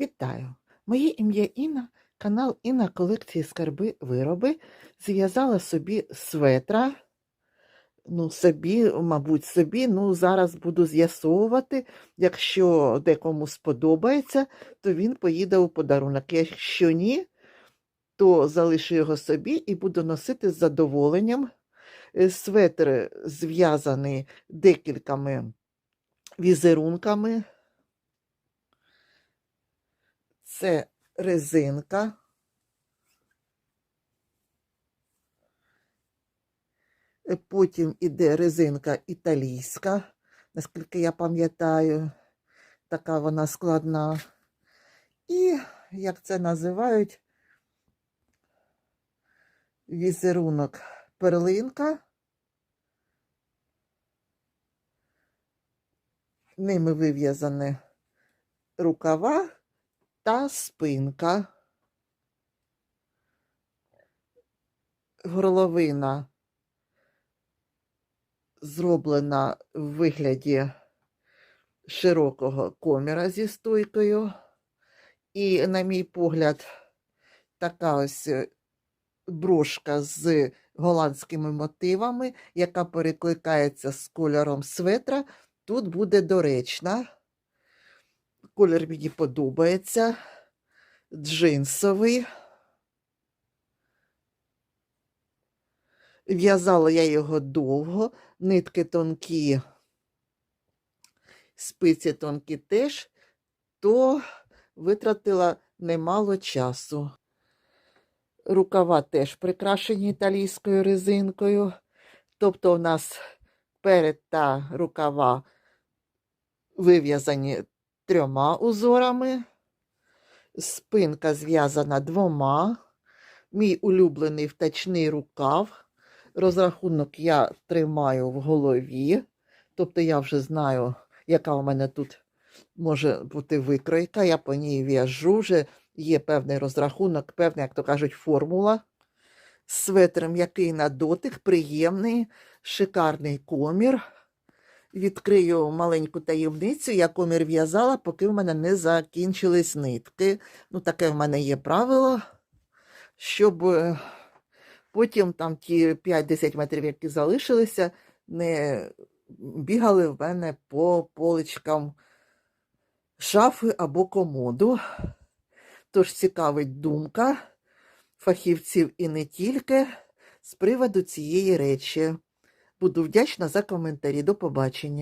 Вітаю! Моє ім'я Інна, канал Інна колекції скарби вироби. Зв'язала собі светра. Ну, собі, мабуть, собі. Ну, зараз буду з'ясовувати. Якщо декому сподобається, то він поїде у подарунок. Якщо ні, то залишу його собі і буду носити з задоволенням. Е, Светр зв'язаний декількома візерунками. Це резинка. Потім іде резинка італійська, наскільки я пам'ятаю, така вона складна. І, як це називають, візерунок перлинка. Ними вив'язані рукава та спинка. Горловина зроблена в вигляді широкого коміра зі стойкою. І, на мій погляд, така ось е, брошка з голландськими мотивами, яка перекликається з кольором светра, тут буде доречна. Колір мені подобається. Джинсовий. В'язала я його довго, нитки тонкі, спиці тонкі теж, то витратила немало часу. Рукава теж прикрашені італійською резинкою. Тобто у нас перед та рукава вив'язані трьома узорами, спинка зв'язана двома, мій улюблений втачний рукав. Розрахунок я тримаю в голові, тобто я вже знаю, яка у мене тут може бути викройка, я по ній в'яжу, вже є певний розрахунок, певна, як то кажуть, формула. Светр м'який на дотик, приємний, шикарний комір. Відкрию маленьку таємницю, я комір в'язала, поки в мене не закінчились нитки. Ну, таке в мене є правило, щоб е, потім там ті 5-10 метрів, які залишилися, не бігали в мене по поличкам шафи або комоду. Тож цікавить думка фахівців і не тільки з приводу цієї речі. Буду вдячна за коментарі. До побачення.